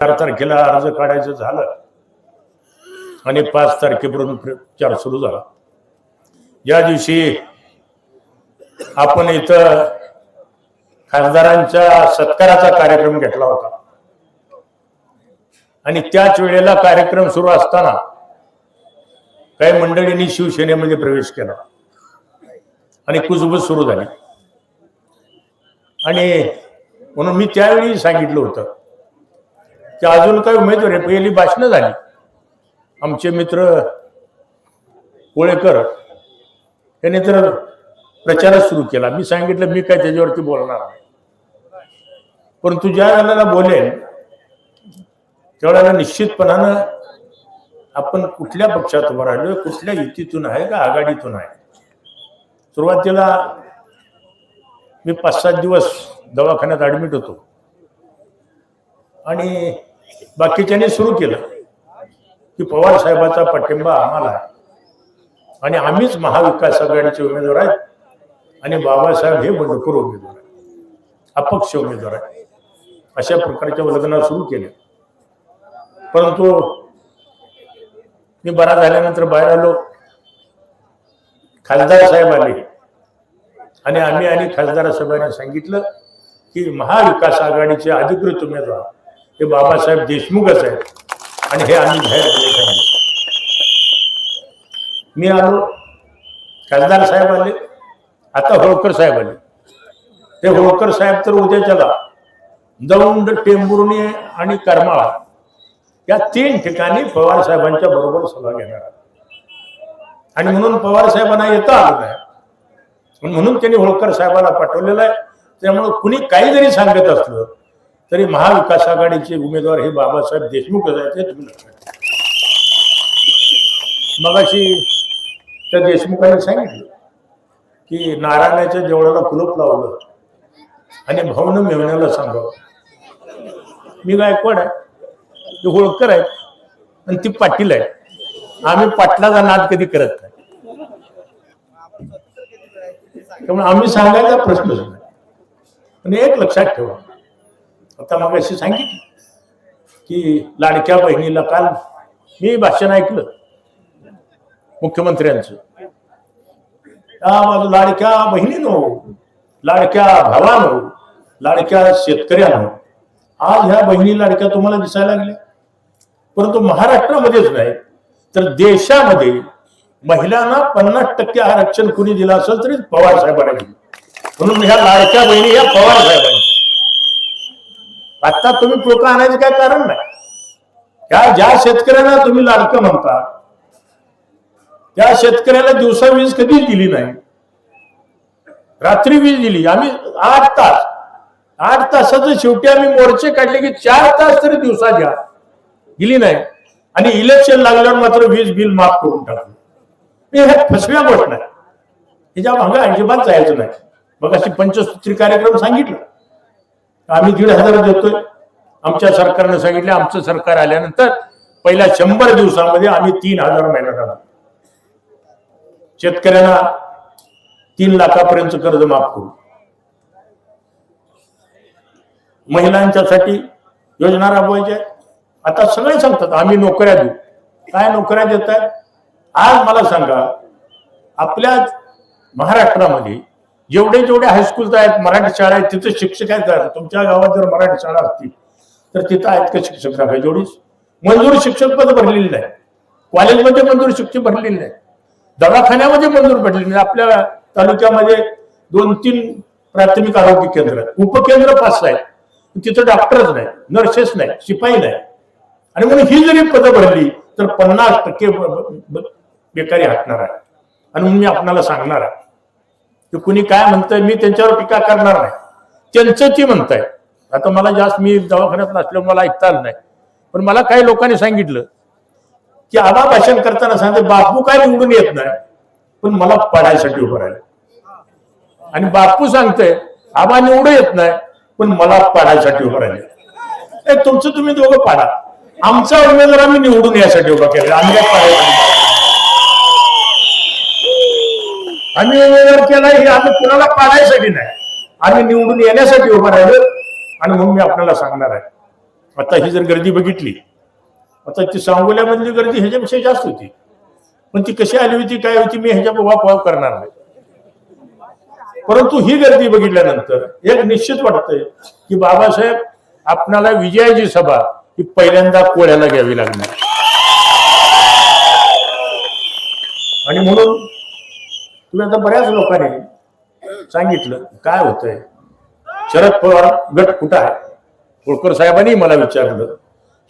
चार तारखेला अर्ज काढायचं झालं आणि पाच तारखेपर्यंत प्रचार सुरू झाला. या दिवशी आपण इथं खासदारांच्या सत्काराचा कार्यक्रम घेतला होता. आणि त्याच वेळेला कार्यक्रम सुरू असताना काही मंडळींनी शिवसेनेमध्ये प्रवेश केला. आणि कुजबूज सुरू झाली. आणि म्हणून मी त्यावेळी सांगितलं होतं ते अजून काही उमेदवार आहे पहिली भाषणं झाली. आमचे मित्र कोळेकर यांनी तर प्रचारच सुरू केला. मी सांगितलं मी काय त्याच्यावरती बोलणार नाही. परंतु ज्या वेळेला बोलेन त्यावेळेला निश्चितपणानं आपण कुठल्या पक्षात उभं राहिलो कुठल्या युतीतून आहे का आघाडीतून आहे? सुरुवातीला मी पाच सात दिवस दवाखान्यात ऍडमिट होतो. आणि बाकीच्यांनी सुरू केलं की पवार साहेबाचा पाठिंबा आम्हाला. आणि आम्हीच महाविकास आघाडीचे उमेदवार आहेत आणि बाबासाहेब हे बंडखोर उमेदवार आहेत. अपक्ष उमेदवार आहेत. अशा प्रकारच्या वल्गना सुरू केल्या. परंतु मी बरा झाल्यानंतर बाहेर आलो. खासदार साहेब आले. आणि आम्ही आणि खासदार साहेबांनी सांगितलं की महाविकास आघाडीचे अधिकृत उमेदवार हे बाबासाहेब देशमुखच आहेत. आणि हे आम्ही बाहेर मी आलो खासदार साहेब आले आता होळकर साहेब आले. ते होळकर साहेब तर उद्या चला. दौंड टेंबुर्णी आणि करमाळा या तीन ठिकाणी पवार साहेबांच्या बरोबर सभा घेणार आणि म्हणून पवार साहेबांना येता आलं नाही. म्हणून त्यांनी होळकर साहेबांना पाठवलेलं आहे. त्यामुळे कुणी काही जरी सांगत असलं तरी महाविकास आघाडीचे उमेदवार हे बाबासाहेब देशमुखच आहेत हे तुम्ही लक्षात ठेवा. मगाशी त्या देशमुखांनी सांगितलं की नारायणाच्या जेवणाला कुलप लावलं आणि भाऊनं मेवण्याला सांगावं. मी गायकवाड आहे ते होळकर आहे आणि ती पाटील आहे. आम्ही पाटलाचा नाद कधी करत नाही. त्यामुळे आम्ही सांगायचा प्रश्नच नाही. पण एक लक्षात ठेवा आता मग अशी सांगितली की लाडक्या बहिणीला काल मी भाषण ऐकलं मुख्यमंत्र्यांचं. हा माझं लाडक्या बहिणीनो लाडक्या भावानो लाडक्या शेतकऱ्यानो आज ह्या बहिणी लाडक्या तुम्हाला दिसायला लागल्या. परंतु महाराष्ट्रामध्येच नाही तर देशामध्ये महिलांना पन्नास टक्के आरक्षण कुणी दिलं असेल तरी पवार साहेबांना दिलं. म्हणून ह्या लाडक्या बहिणी या पवार साहेबांनी आता तुम्ही टोका आणायचं काय कारण नाही? त्या ज्या शेतकऱ्यांना तुम्ही लाडकं म्हणता त्या शेतकऱ्याला दिवसा वीज कधीच दिली नाही? रात्री वीज दिली. आम्ही आठ तास आठ तासाचं शेवटी आम्ही मोर्चे काढले की चार तास तरी दिवसा घ्या. दिली नाही. आणि इलेक्शन लागल्यावर मात्र वीज बिल माफ करून टाकलं हे फसव्या गोष्ट नाही. हिच्या भागा अजिबात जायचं नाही. मग अशी पंचसूत्री कार्यक्रम सांगितलं. आम्ही दीड हजार देतोय. आमच्या सरकारनं सांगितलं आमचं सरकार आल्यानंतर पहिल्या शंभर दिवसामध्ये आम्ही तीन हजार महिन्यात आणू शेतकऱ्यांना तीन लाखापर्यंत कर्ज माफ करू. महिलांच्यासाठी योजना राबवायच्या. आता सगळे सांगतात आम्ही नोकऱ्या देऊ. काय नोकऱ्या देत आहेत आज मला सांगा आपल्या महाराष्ट्रामध्ये जेवढे जेवढे हायस्कूल आहेत मराठी शाळा आहेत तिथे शिक्षक आहेत का? तुमच्या गावात जर मराठी शाळा असतील तर तिथं आहेत का शिक्षक सांगा जेवढी मंजूर शिक्षक पद भरलेली नाही. कॉलेजमध्ये मंजूर शिक्षक भरलेली नाही. दवाखान्यामध्ये मंजूर भरलेली नाही. आपल्या तालुक्यामध्ये दोन तीन प्राथमिक आरोग्य केंद्र आहेत. उपकेंद्र पाच आहेत. तिथं डॉक्टरच नाही नर्सेस नाही शिपाई नाही. आणि म्हणून ही जरी पदं भरली तर पन्नास टक्के बेकारी हटणार आहे. आणि मी आपणाला सांगणार आहे की कुणी काय म्हणतंय मी त्यांच्यावर टीका करणार नाही. त्यांचं ती म्हणताय. आता मला जास्त मी दवाखान्यात नसल्यामुळे मला ऐकता आलं नाही. पण मला काही लोकांनी सांगितलं की आबा भाषण करताना सांगते बापू काय निवडून येत नाही पण मला पडायसाठी उभं राहिले. आणि बापू सांगते आबा निवडू येत नाही पण मला पाडायसाठी उभं राहिले. तुमचं तुम्ही दोघं पाडा. आमचा उमेदवार आम्ही निवडून यासाठी उभा केला. आम्ही काय आम्ही उमेदवार केला हे आम्ही कुणाला पाडायसाठी नाही. आम्ही निवडून येण्यासाठी उभं राहिलो आणि म्हणून मी आपल्याला सांगणार आहे. आता ही जर गर्दी बघितली आता ती सांगोल्यामधली गर्दी ह्याच्यापेक्षा जास्त होती. पण ती कशी आली होती काय होती मी ह्याच्या वाप करणार नाही. परंतु ही गर्दी बघितल्यानंतर एक निश्चित वाटतंय की बाबासाहेब आपणाला विजयाची सभा ही पहिल्यांदा कोळ्याला घ्यावी लागणार. आणि म्हणून तुम्ही आता बऱ्याच लोकांनी सांगितलं काय होतंय? शरद पवार गट कुठं आहे? होळकर साहेबांनी मला विचारलं.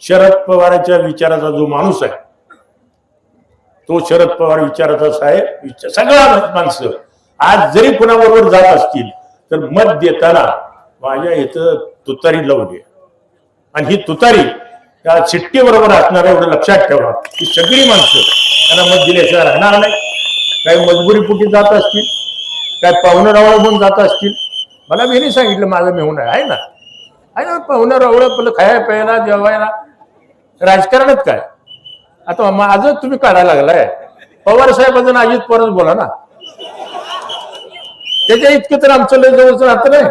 शरद पवारांच्या विचाराचा जो माणूस आहे तो शरद पवार विचाराचा साहेब विचार सगळा माणसं आज जरी कुणाबरोबर जात असतील तर मत देताना माझ्या इथं तुतारी लावली आणि ही तुतारी त्या चिठ्ठी बरोबर असणार एवढं लक्षात ठेवा की सगळी माणसं त्यांना मत दिल्याशिवाय राहणार नाही. काही मजबुरीपोटी जात असतील काय पाहुणं पण म्हणून जात असतील. मला मी सांगितलं माझं मेहून आहे. ना? आहे ना पाहुणं रावळ आपलं खाया प्यायला जेवायला. राजकारणात काय? आता माझं तुम्ही काढायला लागलाय. पवार साहेबांचं अजित पवारच बोला ना. त्याच्या इतकं तर आमचं लय जवळचं राहतं नाही.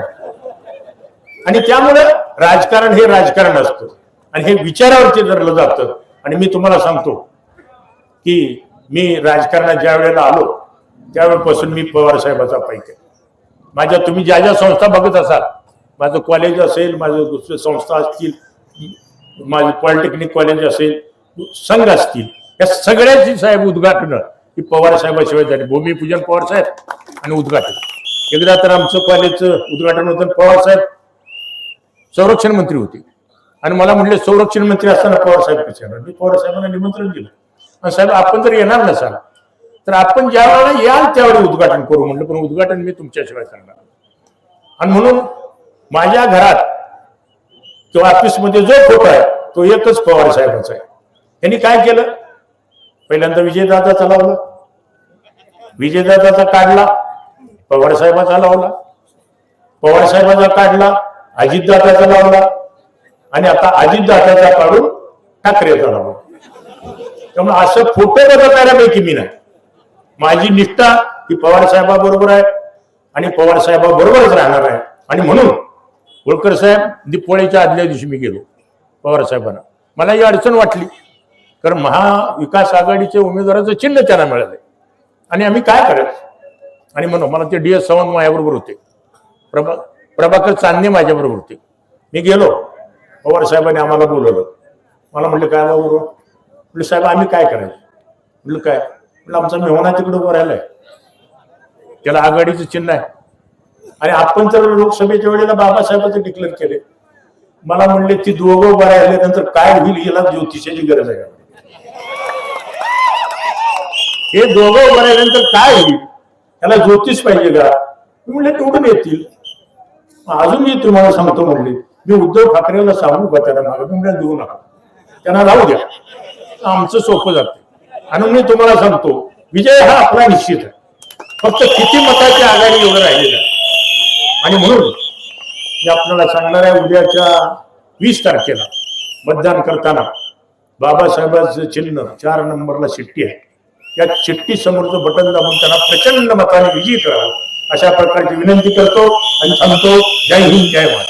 आणि त्यामुळे राजकारण हे राजकारण असतं. आणि हे विचारावरती धरलं जातं. आणि मी तुम्हाला सांगतो की मी राजकारणात ज्या वेळेला आलो त्यावेळेपासून मी पवार साहेबाचा पाईक आहे. माझ्या तुम्ही ज्या ज्या संस्था बघत असाल माझं कॉलेज असेल माझं दुसरे संस्था असतील माझं पॉलिटेक्निक कॉलेज असेल संघ असतील या सगळ्याची साहेब उद्घाटन ही पवार साहेबाशिवाय झाली. भूमिपूजन पवार साहेब आणि उद्घाटन. एकदा तर आमचं कॉलेजचं उद्घाटन होतं पवार साहेब संरक्षण मंत्री होते. आणि मला म्हटले संरक्षण मंत्री असताना पवार साहेब कसे मी पवार साहेबांना निमंत्रण दिलं. साहेब आपण जर येणार नसाल तर आपण ज्या वेळेला याल त्यावेळी उद्घाटन करू म्हटलं पण उद्घाटन मी तुमच्याशिवाय करणार आणि म्हणून माझ्या घरात किंवा ऑफिसमध्ये जो फोटो आहे तो एकच पवार साहेबाचा आहे. त्यांनी काय केलं? पहिल्यांदा विजयदादाचा लावला. विजयदादाचा काढला. पवार साहेबाचा लावला. पवार साहेबाचा काढला. अजितदादाचा लावला. आणि आता अजितदादाचा काढून ठाकरेचा लावला. त्यामुळे असं फोटो बदलणाऱ्यापैकी मी नाही. माझी निष्ठा ही पवार साहेबाबरोबर आहे आणि पवार साहेबाबरोबरच राहणार आहे. आणि म्हणून होळकर साहेब दीपोळीच्या आदल्या दिवशी मी गेलो पवार साहेबांना. मला ही अडचण वाटली. कारण महाविकास आघाडीचे उमेदवाराचं चिन्ह त्यांना मिळालंय. आणि आम्ही काय करायचं? आणि म्हणून मला ते डी एस सावंत माझ्याबरोबर होते. प्रभा प्रभाकर चांदणे माझ्याबरोबर होते. मी गेलो. पवार साहेबांनी आम्हाला बोलवलं. मला म्हटलं काय बाबा म्हटलं साहेब आम्ही काय करायचं? म्हटलं काय? म्हटलं आमचा मेहना तिकडे उभं राहिलाय. त्याला आघाडीचं चिन्ह आहे. आणि आपण तर लोकसभेच्या वेळेला बाबासाहेबांचं डिक्लेअर केले. मला म्हणले ती दोघं उभं राहिल्यानंतर काय होईल याला ज्योतिषाची गरज आहे. हे दोघं उभं राहिल्यानंतर काय होईल? त्याला ज्योतिष पाहिजे का? मी म्हणले निवडून येतील. अजून मी तुम्हाला सांगतो म्हणले. मी उद्धव ठाकरेला सांगू का त्याला मागे? देऊ नका. त्यांना राहू द्या. आमचं सोपं जाते. आणि मी तुम्हाला सांगतो विजय हा आपला निश्चित आहे. फक्त किती मताची आघाडी एवढं राहिलेलं आहे. आणि म्हणून मी आपल्याला सांगणार आहे उद्याच्या वीस तारखेला मतदान करताना बाबासाहेबांचं चिन्ह चार नंबरला शिट्टी आहे. या चिठ्ठी समोरचं बटन दाबून त्यांना प्रचंड मताने विजयी करावं अशा प्रकारची विनंती करतो आणि सांगतो जय हिंद जय भारत.